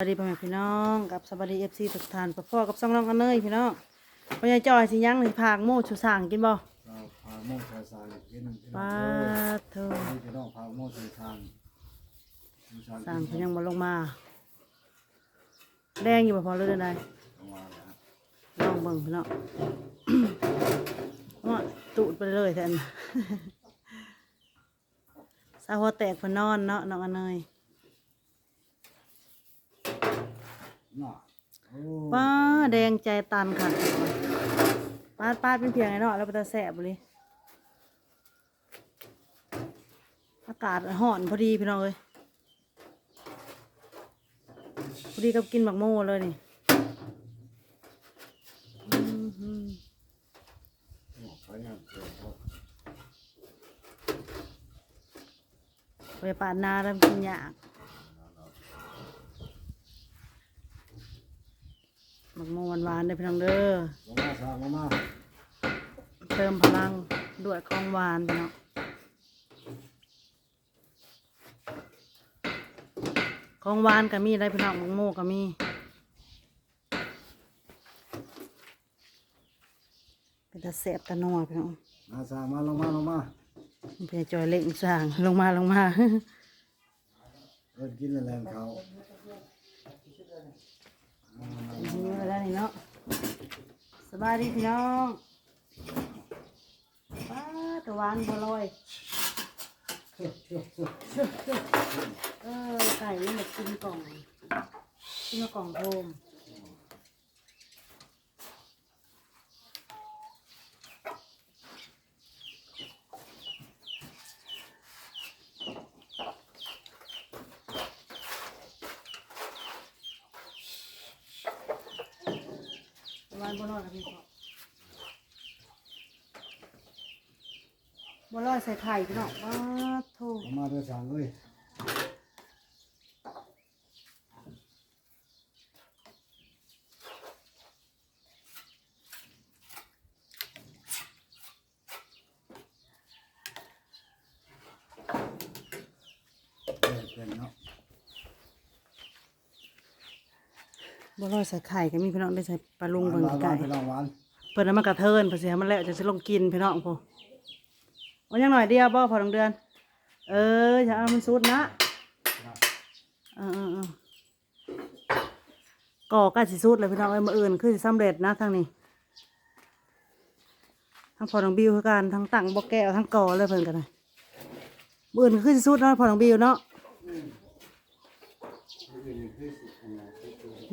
สวัสดีพ่อแม่พี่น้องกับสวัสดีเอฟซีทุกท่านพ่อกับสองน้องกันเนยพี่น้องพ่อใหญ่จอยสิยังหนึ่งผากโม่ชูสางกินบ่เราพาโมชายสายกินพี่น้ป้าองเธอเอ้ยพี่น้องพาโมชายทางชูชานสางเพิ่นยังบ่ลงมา แดงอยู่บ่พอเลยเด้อใดลงมาแล้วฮะลองเบิ่งพี่น้องว่าตูดไปเลยแทนสาวหัวแตกเพิ่นนอนเนาะน้องอันเนย น่ะโอ้ ป้าแดงใจตันค่ะป้าป้าเป็นเพียงไงเนาะแล้วไปตาแสบบ่เลยอากาศห่อนพอดีพี่น้องเอ้ยพอดีกับกินหมักโม่เลยนี่อื้อหือใช้งานเกินครับไปปาดนาแล้วกินยาก หมักโม่หวานๆเด้อพี่น้องเด้อลงมาสร้างลงมาเติมพลังด้วยของหวานพี่น้องของหวานก็มีได้พี่น้องหมักโม่ก็มีเป็นตาแสบตาหนอพี่น้องมาสร้างมาลงมาลงมาเพื่อจอยเล่งสร้างลงมาลงมาเริ่มกินแรงเขา หิวแล้วนี่เนาะสบายดีพี่น้องป้าตะวันบัวลอยเออไก่นี่มากินกล่องกินมกล่องโทม วันบัวลอยกับพี่พ่อบัวลอยใส่ไข่พี่น้องป้าโทลงมาเพื่อสั่งเอ้ยเป็นเนาะ บัวลอยใส่ไข่ก็มีพี่น้องได้ใส่ปลาลุงเบิ่งหวานไก่ๆพี่น้องหวานเปิดน้ำมันกระเทินเพื่อสิให้มันแล้วจะสิลงกินพี่น้องพอเอายังหน่อยเดียวบ่พอลงเดือน เอออย่าเอามันสุดนะเออเออเออก่อใกล้สิสุดเลยพี่น้องเอ้ยมาอื่นคือสิสำเร็จนะทางนี้ทั้งพอน้องบิวคือกันทั้งตั้งบ่แก้วทั้งก่อเลยเพิ่นกันเลยมื้ออื่นคือสิสุดเนาะพอน้องบิวเนาะ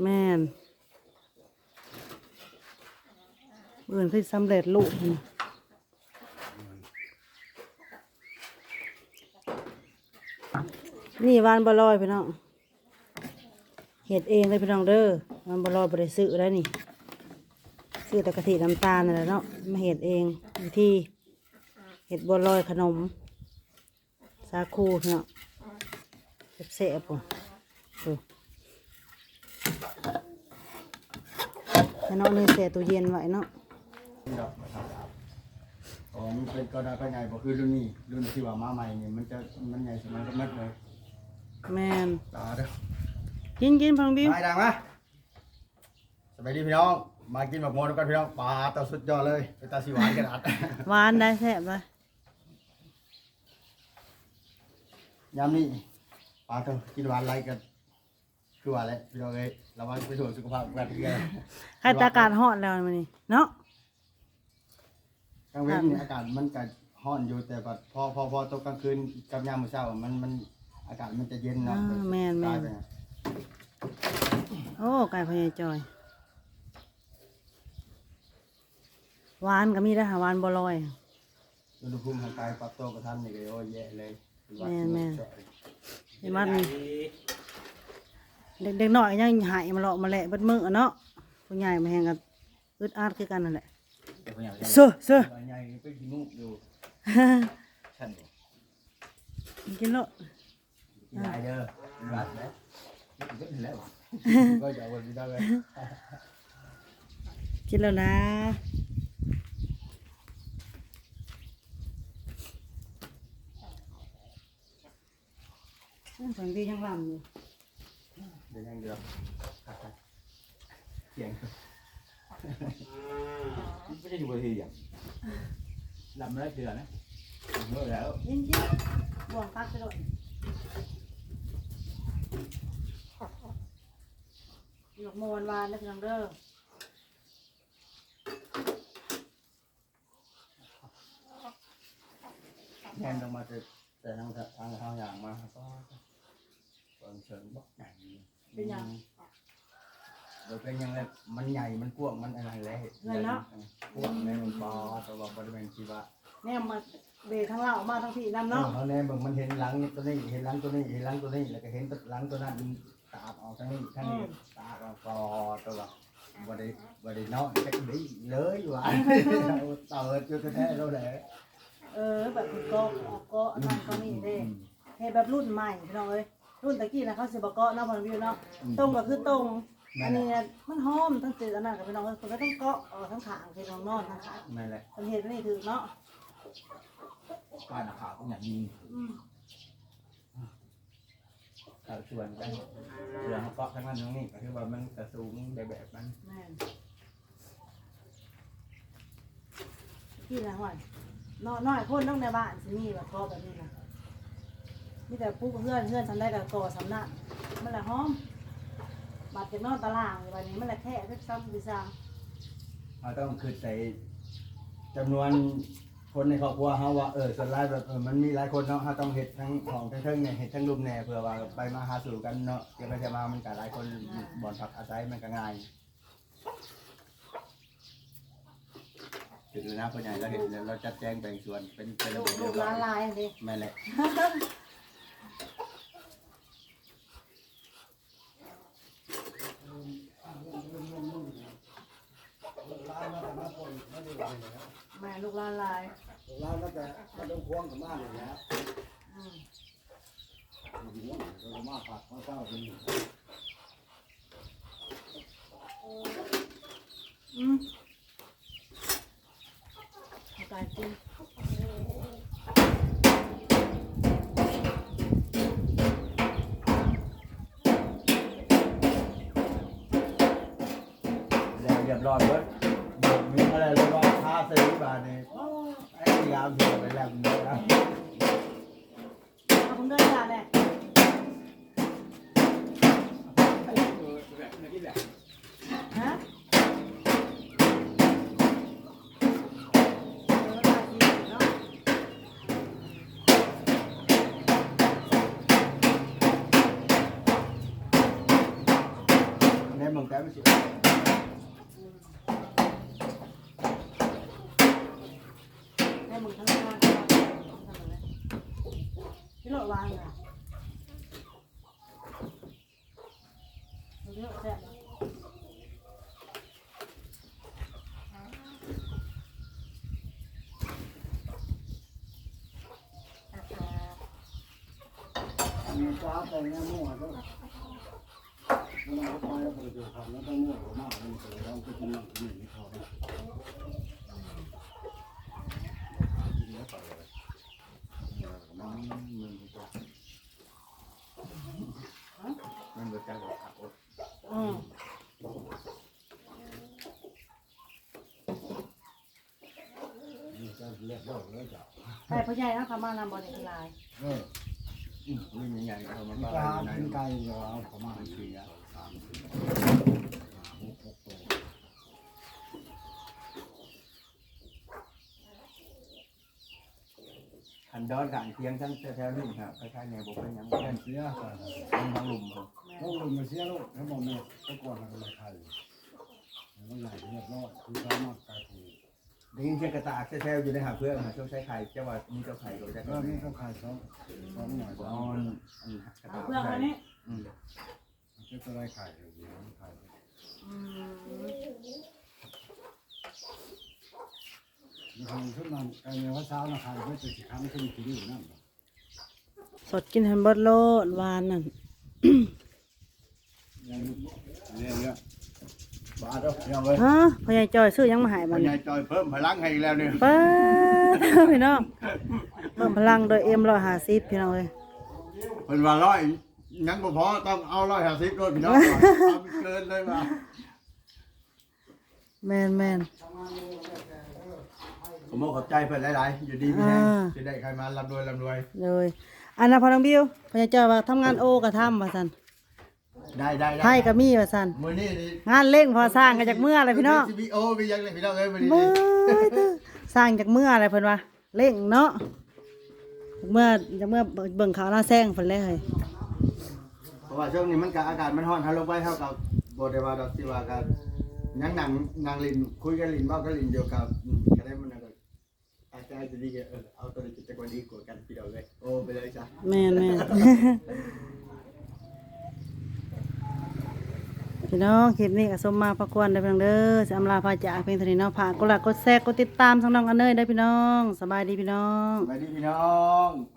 แม่นเอื่นคือสำเร็จลูกนี่นี่วานบลอยพี่น้องเห็ดเองเลยพี่น้องเด้อวานบลอยบริสุทธิ์แล้วนี่ซื้อต่กะทิน้ำตาลนั่นแหละเนาะมาเห็ดเองวิธีเห็ดบัวลอยขนม สาคูพี่น้องเสบๆปุ่น ให้น้องนี่เสียตู้เย็นไว้เนาะอ๋อมันเป็นก็ได้ก็ใหญ่บ่คือรุ่นนี้รุ่นที่ว่ามาใหม่นี่มันจะมันใหญ่สมัยก็มัดเลยแมนตาเด้อกินกินพังบิวไปดังมาสวัสดีพี่น้องมากินหมกโมนกันพี่น้องปลาตาสุดยอดเลยเป็นตาสีหวานกระดาษหวานได้แซ่บเลยยามนี้ปลาต้องกินหวานไรกันคือว่าแหละพี่น้องเอ้ย ระวังไปสู่สุขภาพกันที่กันใครตาอากาศฮ้อนแล้วมันนี่เนาะกลางเว้นนี่อากาศมันก็ร้อนอยู่แต่แบบพอพอพอตกกลางคืนกับยามมื้อเช้า มันมันอากาศมันจะเย็นอ่าเนาะแมนแมตายนไปนะโอ้ไก่พญายจอยหวานก็มีได้อค่ะหวานบัวลอย อุณหภูมิทางกายปรับตัวกระทันนี่ก็โอ้ยแย่เลยแม่นแม่น เห็นมัน เด็กๆน้อยยังหายมาเลาะมาแหละเบิดมือเนาะผู้ใหญ่มาแหงกับอึดอัดคือกันนั่นแหละเซ่อเซ่อใหญ่ไปกินมุกอยู่ฉันนี่กินโลดกินได้เด้อกินหวานไหมกินแล้วก็อย่าวนไปได้เลยกินแล้วนะฝังดียังลำอยู่ ดี๋ยวยังเดือดครับเสียงไม่ได้อยู่บทีอะลำไม่ได้เดือนนะเมื่อแล้วยินดีบ่วงพักไปด้วยหยกโมนวานนะพี่น้องเด้อแทนต้องมาจะแต่ทางทางทางอย่างมาก็เปิงเชิงบอกใหญ่ เป็นหยัง โดยเป็นยังไงมันใหญ่ มันกว้างมันอะไรแล้วกว้างในมันปอแต่ว่าบริเวณที่ว่าแนมมาเบรทั้งเหล่ามาทั้งพี่น้ำเนาะ เขาแน่เบิ่งมันเห็นหลังตัวนี้ เห็นหลังตัวนี้ เห็นหลังตัวนี้ แล้วก็เห็นหลังตัวนั้นตาออกทั้งนี้ทั้งนี้ตาออกปอตัวบริบริน้อยจะดีเลยว่ะเติร์ดอยู่แท้ๆเราแหละเออ แบบคุณก็ออกก็นั่นก็นี่เด้เฮ็ดแบบรุ่นใหม่พี่น้องเอ้ย รุ่นตะกี้นะเขาสิบ่เกาะเนาะพ่อวิวเนาะตรงก็คือตรงอันนี้เนี่ยมันหอมทั้งจืดอันนั้นกับพี่น้องเอ้ยคนก็ต้องเกาะเออทั้งขางพี่น้องนอนทั้งขางนั่นแหละคนเฮ็ดนี่ถือเนาะป้าหน้าขาวก็อย่างนี้อืมเอาชวนกันเรื่องเขาเกาะทั้งนั้นทั้งนี้ก็คือว่ามันกระสูงแบบแบบมันแม่นพี่นะห่วยน้อยน้อยคนต้องในบ้านสิมีแบบเกาะแบบนี้นะ มีแต่ปุ๊กเพื่อนเพื่อนทำได้กับก่อสำนักมันแหละหอมบาดจากนอนตารางอยู่วันนี้มันแหละแค่เล็กซ้ำดีซ้เราต้องคือใส่จำนวนคนในครอบครัวเขาว่าเออส่วนรายแบบเออมันมีหลายคนเนาะเขาต้องเห็ดทั้งของทั้งเทิงเนี่ยเห็ดทั้งรุมแน่เพื่อว่าไปมาหาสู่กันเนาะเดี๋ยวไปจะมามันก็หลายคนบ่อนพักอาศัยมันก็ง่ายถึงแล้วนะพ่อใหญ่เราเห็นแล้วเราจัดแจงแบ่งส่วนเป็นเป็นำระลูเบียบกเรียบลูกร้อร้านยลายอันนี้แม่นแหละ แม่ลูกร้านลาย เราก็จะมาต้องควงกับบ้านเลยนะ อืม อยู่ว่าเรา มาผัดมาเศร้าเป็นอืมอาก่กินแล้วเรียบร้อยเบิดบ่มีอะไรเลยว่าค่าซื้อบาทนี่โอ้ยไอ้ยามอยู่ไปแล้วเนี่ยนะ เอาผมเดินตามเลยแบบนี้แหละ ฮะเออตาดีเนาะในเมืองแต่ไม่สิ ให้มึงทั้งหน้าทั้งหลังทำอะไรพี่โลดวางอะเยอะแซ่บ มีฟ้าแต่งหน้ามั่วก็มันเอาไปแล้วประโยชน์ทำแล้วต้องมั่วมากมันจะร้องก็กินนั่งกินไม่พอได้กินแล้วไปเลยมันมันจะมันบ่จักว่าขับรถอืมมันจะเรียบร้อยแล้วจ้ะแต่พ่อใหญ่นะเขามานำบอลในลายเออ อืมนี่มีใหญ่เอามามีบ้าปลาอยู่ในไก่เหรอเอาประมาณสี่สามหกหกตัวคันดอนกางเทียงทั้งแถวนี้ครับคล้ายๆแนวบ่เป็นยังแก่แค่นเสียกันทั้งทั้งลุมครับโอ้ลุงมาเสียลูกแล้วบอกแม่ก็กวนกันเลยใครแล้วใหญ่เรียบร้อยคือสามารถไก่ถูก ได้ยินเสียงกระตากแถวๆอยู่ในหาเพื่อนหาช่วงใช้ไข่เจ้าว่ามีเจ้าไข่ก็จะก็มีต้องไข่สองสองหน่อยสอองนอันกระตากเพื่อนคนนี้อืมจะจะได้ไข่เลยไข่อืมมีคนขึ้นมาไก่เนื้อเช้านะไข่ไม่อจะสิครั้งขึ้นที่นี่นั่นสดกินแฮมเบอร์โลดหวานนั่น ยังเรียเยอะบาทแล้วยังเลยฮะพ่อใหญ่จอยซื้อยังมาหายพ่บัอนใหญ่จอยเพิ่มพลังให้อีกแล้วเนี่ยเปิดพี่น้องเพิ่มพลังโดยเอ็มร้อยห้าสิบพี่น้องเลยเพิ่นว่าร้อยยังบ่พอต้องเอาร้อยห้าสิบโดนพี่น้องเอาเกินเลยว่ะแมนแมน ผมขอบใจเพิ่นหลายๆอยู่ดีมีแรงอ่าจะได้ใครมาร่ำรวยร่ำรวยเลยอันนั้นพอน้องบิวพญาเจ้าว่าทำงานโอกระทำว่าสัน ได้ได้ได้ไพ่ก็มีว่าสันมื้อนี้นี่งานเล่งพอสร้างกันจากเมื่ออะไรพี่น้องซีโอมียังเลยพี่น้องเอ้ยมื้อนี้เบ้นี่ยเด้อสร้างจากเมื่ออะไรเพิ่นว่าเล่งเนาะจากเมื่อจากเมื่อเบิ่งข่าวหน้าแซงเพิ่นเลยเฮ้ยเพราะว่าช่วงนี้มันก็อากาศมันร้อนถ้าลงไปเท่ากับบ่ได้ว่าดอกที่ว่ากันยังนั่งนั่งลินคุยกันลินเว้ากันลินเดียวกับอืมก็ได้มันก็อาจารย์จะดีก็เออเอาตัวนี้จะกว่าดีกว่ากันพี่น้องเอ้ยโอ้ไปเลยจ้ะแม่นแม่น พี่น้องคลิปนี้ก็สมมาประกวนได้อพี่น้องเด้อจะอำลาพาจากเพียงเท่านี้เนาะฝากกดไลค์กดแชร์กดติดตามช่องน้องอันเนยได้พี่น้อง สบายดีพี่น้อง สวัสดีพี่น้อง